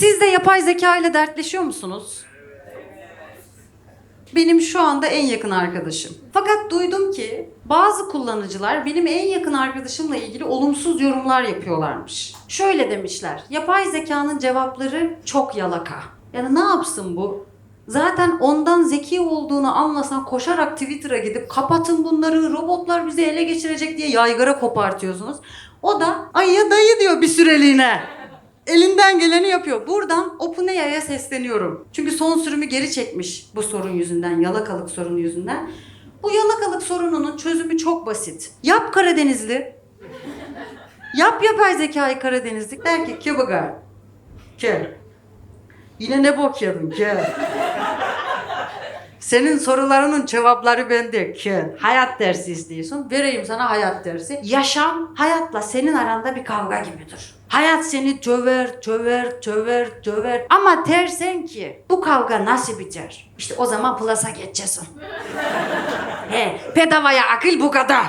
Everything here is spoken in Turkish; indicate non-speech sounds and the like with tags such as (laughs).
Siz de yapay zeka ile dertleşiyor musunuz? Benim şu anda en yakın arkadaşım. Fakat duydum ki bazı kullanıcılar benim en yakın arkadaşımla ilgili olumsuz yorumlar yapıyorlarmış. Şöyle demişler. Yapay zekanın cevapları çok yalaka. Yani ne yapsın bu? Zaten ondan zeki olduğunu anlasan koşarak Twitter'a gidip kapatın bunları robotlar bizi ele geçirecek diye yaygara kopartıyorsunuz. O da ayıya dayı diyor bir süreliğine. Elinden geleni yapıyor. Buradan OpenAI'ya sesleniyorum. Çünkü son sürümü geri çekmiş bu sorun yüzünden, yalakalık sorunu yüzünden. Bu yalakalık sorununun çözümü çok basit. Yap Karadenizli. Yap yapay zekayı Karadenizlik. Der ki ki baga. Ke. Yine ne bok yedin ke. Senin sorularının cevapları bende ki. Hayat dersi istiyorsun. Vereyim sana hayat dersi. Yaşam hayatla senin aranda bir kavga gibidir. Hayat seni töver, töver, töver, töver. Ama dersen ki bu kavga nasıl biter? İşte o zaman plasa geçeceksin. (laughs) He, bedavaya akıl bu kadar.